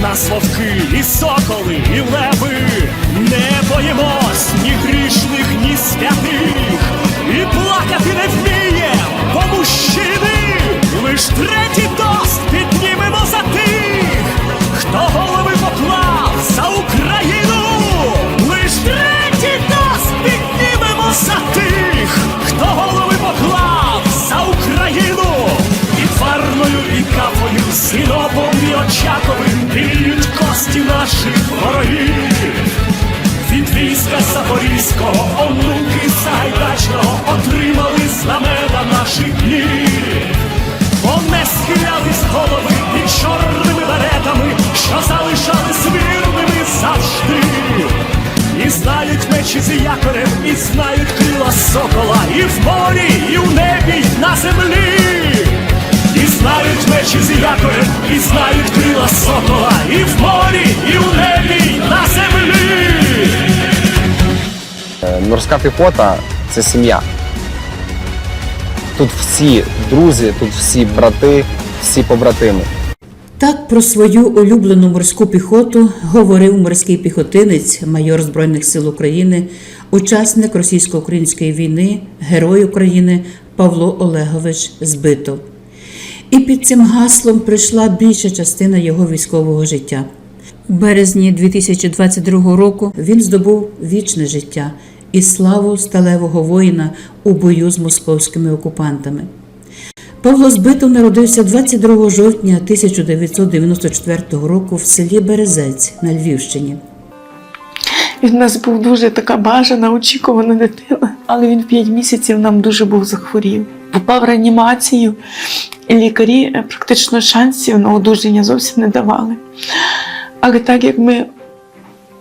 У нас вовки і соколи, і леви. Не боїмось ні грішних, ні святих. І плакати не вміє, бо мужчини. Лиш третій тост піднімемо за тих, хто голови кафою, і очаковим білють кості наших ворогів. Від війська Запорізького, онуки Сагайдачного отримали знамена наших днів. Бо не схилялись голови під чорними беретами, що залишались вірними завжди. І знають мечі з якорем, і знають крила сокола, і в морі, і в небі, і на землі. Знають мечі з якорем, і знають крила сокола, і в морі, і в небі, і на землі. Е, Морська піхота це сім'я. Тут всі друзі, тут всі брати, всі побратими. Так про свою улюблену морську піхоту говорив морський піхотинець, майор Збройних сил України, учасник російсько-української війни, герой України Павло Олегович Збитов. І під цим гаслом прийшла більша частина його військового життя. У березні 2022 року він здобув вічне життя і славу сталевого воїна у бою з московськими окупантами. Павло Збитов народився 22 жовтня 1994 року в селі Березець на Львівщині. Він в нас був дуже така бажана, очікувана дитина, але він 5 місяців нам дуже був захворів. Попав в реанімацію, і лікарі е, практично шансів на одужання зовсім не давали. Але так як ми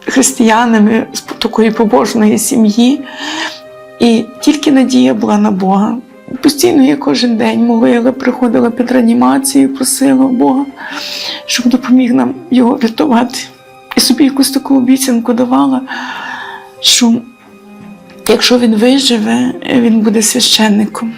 християнами з такої побожної сім'ї, і тільки надія була на Бога. Постійно я кожен день молила, приходила під реанімацію, просила Бога, щоб допоміг нам його врятувати. І собі якусь таку обіцянку давала, що якщо він виживе, він буде священником.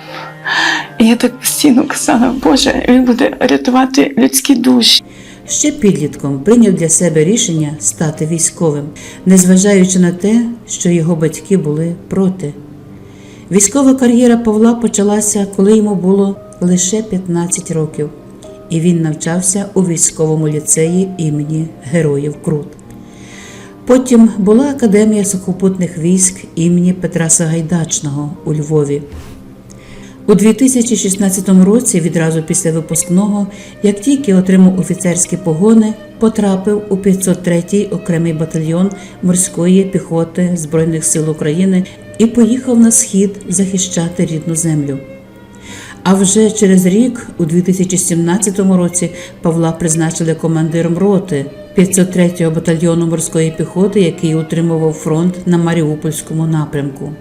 І я так постійно казала, Боже, він буде рятувати людські душі. Ще підлітком прийняв для себе рішення стати військовим, незважаючи на те, що його батьки були проти. Військова кар'єра Павла почалася, коли йому було лише 15 років, і він навчався у військовому ліцеї імені Героїв Крут. Потім була Академія сухопутних військ імені Петра Сагайдачного у Львові. У 2016 році, відразу після випускного, як тільки отримав офіцерські погони, потрапив у 503-й окремий батальйон морської піхоти Збройних сил України і поїхав на схід захищати рідну землю. А вже через рік, у 2017 році, Павла призначили командиром роти 503-го батальйону морської піхоти, який утримував фронт на Маріупольському напрямку.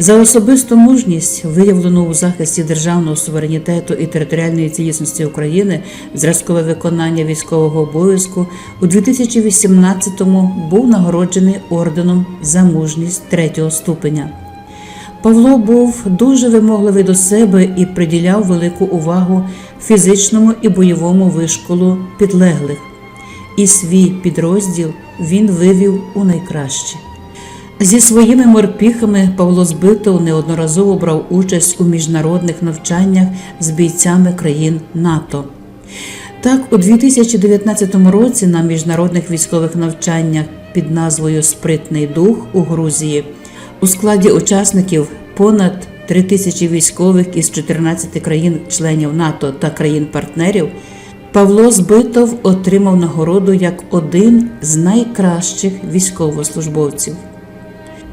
За особисту мужність, виявлену у захисті державного суверенітету і територіальної цілісності України, зразкове виконання військового обов'язку у 2018-му був нагороджений орденом за мужність третього ступеня. Павло був дуже вимогливий до себе і приділяв велику увагу фізичному і бойовому вишколу підлеглих. І свій підрозділ він вивів у найкраще. Зі своїми морпіхами Павло Збитов неодноразово брав участь у міжнародних навчаннях з бійцями країн НАТО. Так, у 2019 році на міжнародних військових навчаннях під назвою Спритний дух у Грузії у складі учасників понад 3 тисячі військових із 14 країн-членів НАТО та країн-партнерів. Павло Збитов отримав нагороду як один з найкращих військовослужбовців.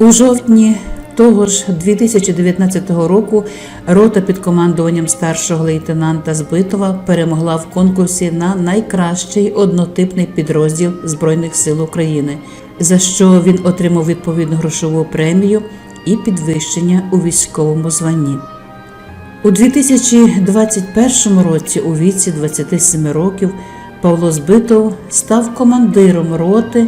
У жовтні того ж 2019 року рота під командуванням старшого лейтенанта Збитова перемогла в конкурсі на найкращий однотипний підрозділ Збройних сил України, за що він отримав відповідну грошову премію і підвищення у військовому званні. У 2021 році, у віці 27 років, Павло Збитов став командиром роти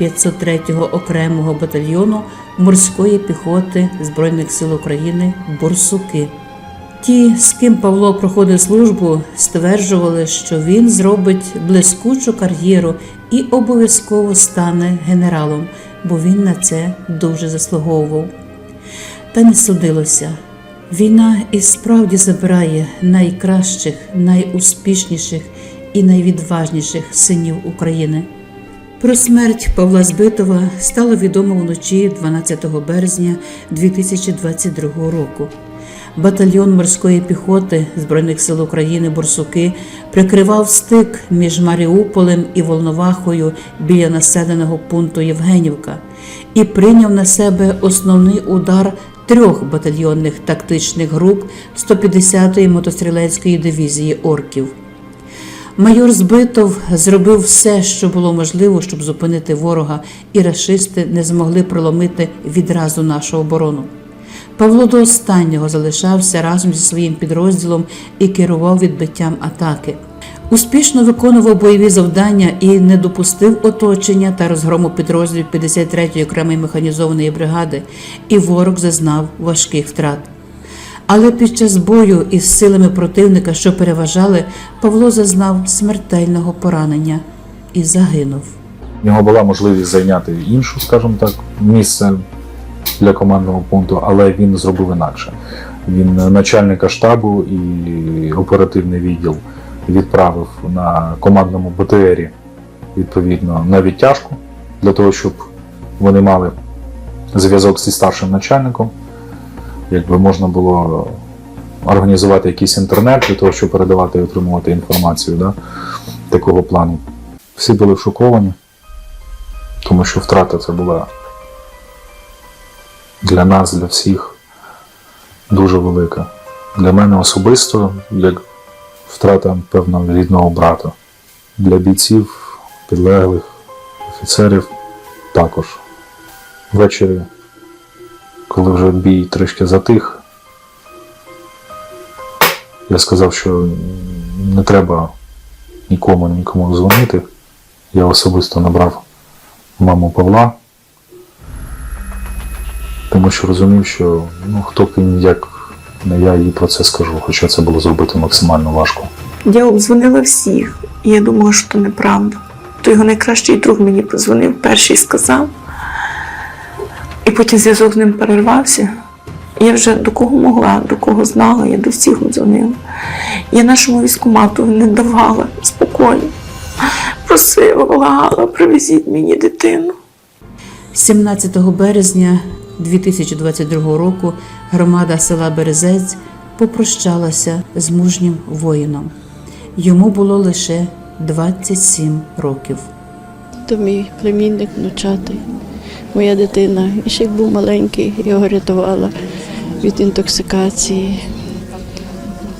503-го окремого батальйону морської піхоти Збройних сил України Борсуки. Ті, з ким Павло проходив службу, стверджували, що він зробить блискучу кар'єру і обов'язково стане генералом, бо він на це дуже заслуговував. Та не судилося. Війна і справді забирає найкращих, найуспішніших і найвідважніших синів України. Про смерть Павла Збитова стало відомо вночі 12 березня 2022 року. Батальйон морської піхоти Збройних сил України Борсуки прикривав стик між Маріуполем і Волновахою біля населеного пункту Євгенівка і прийняв на себе основний удар трьох батальйонних тактичних груп 150-ї мотострілецької дивізії орків. Майор Збитов зробив все, що було можливо, щоб зупинити ворога, і рашисти не змогли проломити відразу нашу оборону. Павло до останнього залишався разом зі своїм підрозділом і керував відбиттям атаки. Успішно виконував бойові завдання і не допустив оточення та розгрому підрозділів 53-ї окремої механізованої бригади, і ворог зазнав важких втрат. Але під час бою із силами противника, що переважали, Павло зазнав смертельного поранення і загинув. У нього була можливість зайняти іншу, скажімо так, місце для командного пункту, але він зробив інакше. Він начальника штабу і оперативний відділ відправив на командному БТРі відповідно на відтяжку для того, щоб вони мали зв'язок зі старшим начальником. Якби можна було організувати якийсь інтернет для того, щоб передавати і отримувати інформацію да, такого плану. Всі були шоковані тому що втрата це була для нас, для всіх дуже велика. Для мене особисто, як втрата певного рідного брата. Для бійців, підлеглих, офіцерів також. Ввечері, коли вже бій трішки затих, я сказав, що не треба нікому нікому дзвонити. Я особисто набрав маму Павла, тому що розумів, що ну, хто він, як не я їй про це скажу, хоча це було зробити максимально важко. Я обдзвонила всіх, і я думала, що це неправда. То його найкращий друг мені позвонив, перший сказав. І потім зв'язок з ним перервався. Я вже до кого могла, до кого знала, я до всіх дзвонила. Я нашому військкомату не давала спокійно. Просила, благала, привезіть мені дитину. 17 березня 2022 року громада села Березець попрощалася з мужнім воїном. Йому було лише 27 років. То мій племінник внучатий, моя дитина. І ще як був маленький, його рятувала від інтоксикації.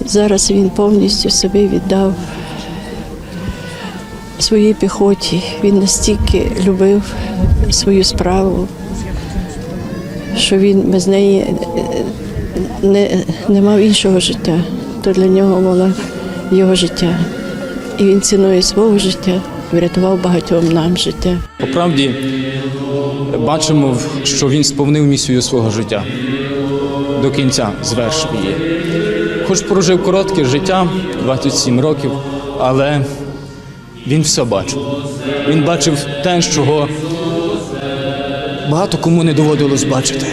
Зараз він повністю себе віддав своїй піхоті. Він настільки любив свою справу, що він без неї е, не, не мав іншого життя. То для нього було його життя. І він ціною свого життя врятував багатьом нам життя. По правді бачимо, що він сповнив місію свого життя до кінця звершив її. Хоч прожив коротке життя, 27 років, але він все бачив. Він бачив те, чого багато кому не доводилось бачити.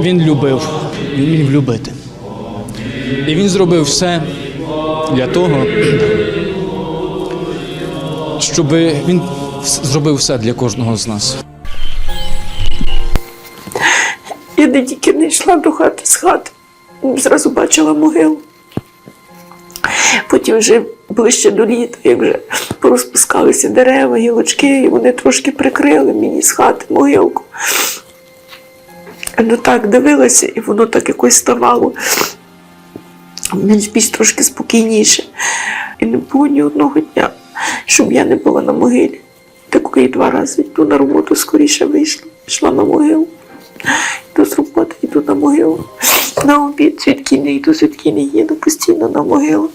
Він любив, він вмів любити. І він зробив все для того, щоб він зробив все для кожного з нас. Я не тільки не йшла до хати з хати, зразу бачила могилу. Потім вже ближче до літа, як вже порозпускалися дерева, гілочки, і вони трошки прикрили мені з хати могилку. Ну так дивилася, і воно так якось ставало більш трошки спокійніше. І не було ні одного дня, щоб я не була на могилі. Так я два рази йду на роботу, скоріше вийшла, йшла на могилу. Йду з роботи, йду на могилу. На обід, звідки не йду, звідки не їду, постійно на могилу.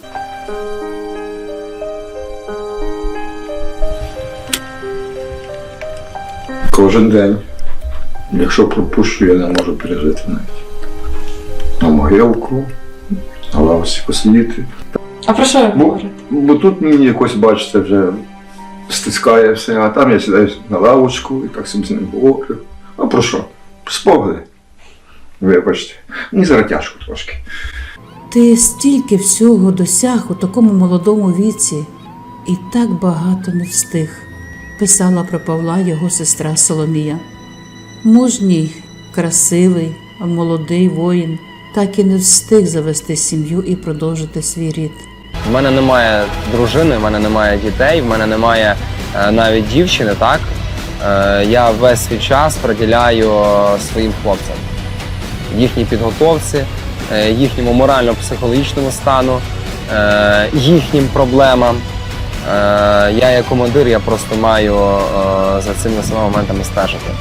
Кожен день. Якщо пропущу, я не можу пережити навіть. На могилку, на лавці посидіти. А про що ви Бо, говорите? бо тут мені якось, бачите, вже стискає все, а там я сідаю на лавочку і так собі з ним говорю. А про що? Спогади. Вибачте. Мені зараз тяжко трошки. Ти стільки всього досяг у такому молодому віці і так багато не встиг, писала про Павла його сестра Соломія. Мужній, красивий, молодий воїн так і не встиг завести сім'ю і продовжити свій рід. В мене немає дружини, в мене немає дітей, в мене немає е, навіть дівчини, так? Е, я весь свій час приділяю своїм хлопцям, їхній підготовці, е, їхньому морально-психологічному стану, їхнім проблемам. Я як командир, я просто маю за цими всіма моментами стежити.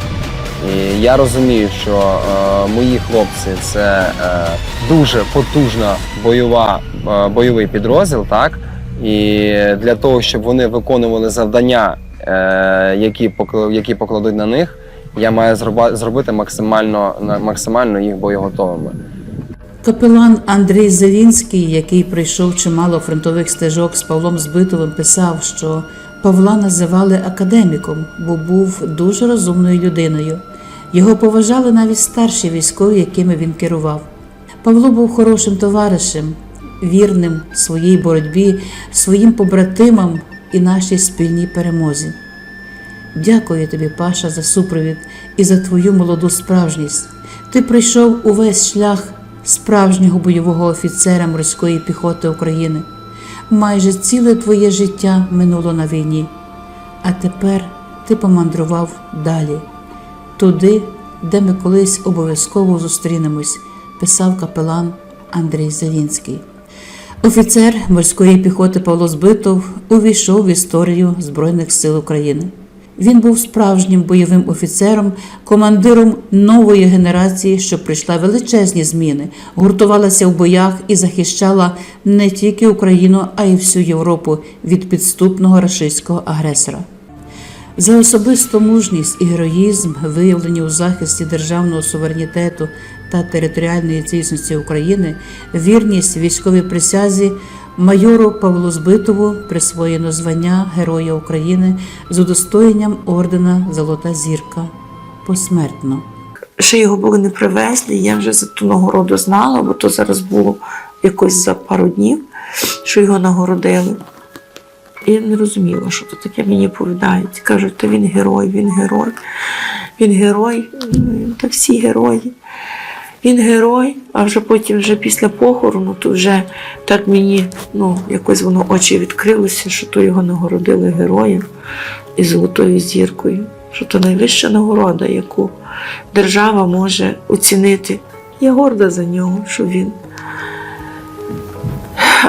Я розумію, що е, мої хлопці це е, дуже потужна бойова, е, бойовий підрозділ, так? І для того, щоб вони виконували завдання, е, які, які покладуть на них, я маю зроба- зробити максимально, максимально їх боєготовими. Капелан Андрій Зелінський, який пройшов чимало фронтових стежок з Павлом Збитовим, писав, що Павла називали академіком, бо був дуже розумною людиною. Його поважали навіть старші військові, якими він керував. Павло був хорошим товаришем, вірним своїй боротьбі, своїм побратимам і нашій спільній перемозі. Дякую тобі, Паша, за супровід і за твою молоду справжність. Ти пройшов увесь шлях справжнього бойового офіцера морської піхоти України. Майже ціле твоє життя минуло на війні, а тепер ти помандрував далі, туди, де ми колись обов'язково зустрінемось, писав капелан Андрій Зелінський. Офіцер морської піхоти Павло Збитов увійшов в історію Збройних сил України. Він був справжнім бойовим офіцером, командиром нової генерації, що прийшла величезні зміни, гуртувалася в боях і захищала не тільки Україну, а й всю Європу від підступного рашистського агресора. За особисту мужність і героїзм, виявлені у захисті державного суверенітету та територіальної цілісності України, вірність військовій присязі майору Павлу Збитову присвоєно звання Героя України з удостоєнням ордена Золота зірка посмертно. Ще його були не привезли, я вже за ту нагороду знала, бо то зараз було якось за пару днів, що його нагородили. Я не розуміла, що то таке мені повідають. Кажуть, та він герой, він герой, він герой, Ну, та всі герої. Він герой, а вже потім, вже після похорону, то вже так мені ну, якось воно очі відкрилося, що то його нагородили героєм і золотою зіркою, що то найвища нагорода, яку держава може оцінити. Я горда за нього, що він.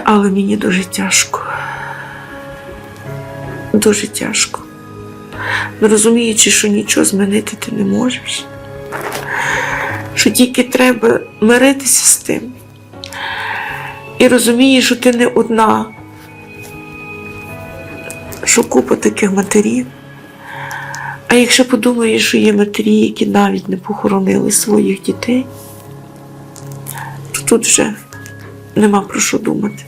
Але мені дуже тяжко. Дуже тяжко. Не розуміючи, що нічого змінити ти не можеш. Що тільки треба миритися з тим. І розумієш, що ти не одна, що купа таких матерів. А якщо подумаєш, що є матері, які навіть не похоронили своїх дітей, то тут вже нема про що думати.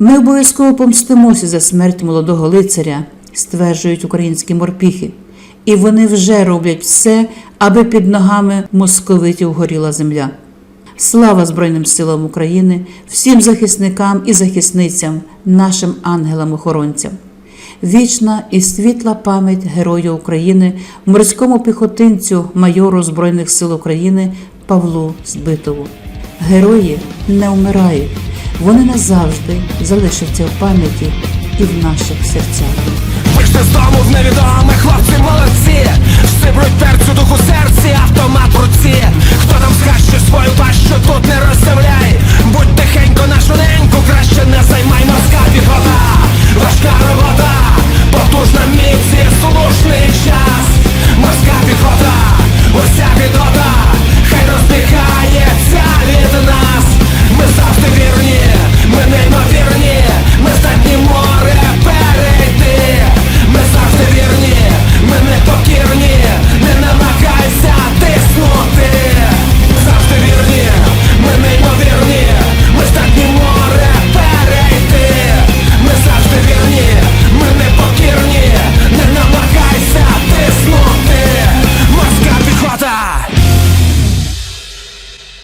Ми обов'язково помстимося за смерть молодого лицаря, стверджують українські морпіхи, і вони вже роблять все, аби під ногами московитів горіла земля. Слава Збройним силам України, всім захисникам і захисницям, нашим ангелам-охоронцям. Вічна і світла пам'ять Герою України, морському піхотинцю, майору Збройних сил України Павлу Збитову. Герої не вмирають, вони назавжди залишаться в пам'яті і в наших серцях. Вийшли з дому з невідомих хлопці молодці, Сибруть перцю духу серці, автомат в руці. Хто нам скаже свою пащу, тут не розставляй. Будь тихенько, нашу неньку, краще не займай морська піхота, важка робота, потужна міці, слушний час, морська піхота, уся відота, хай роздихається від нас.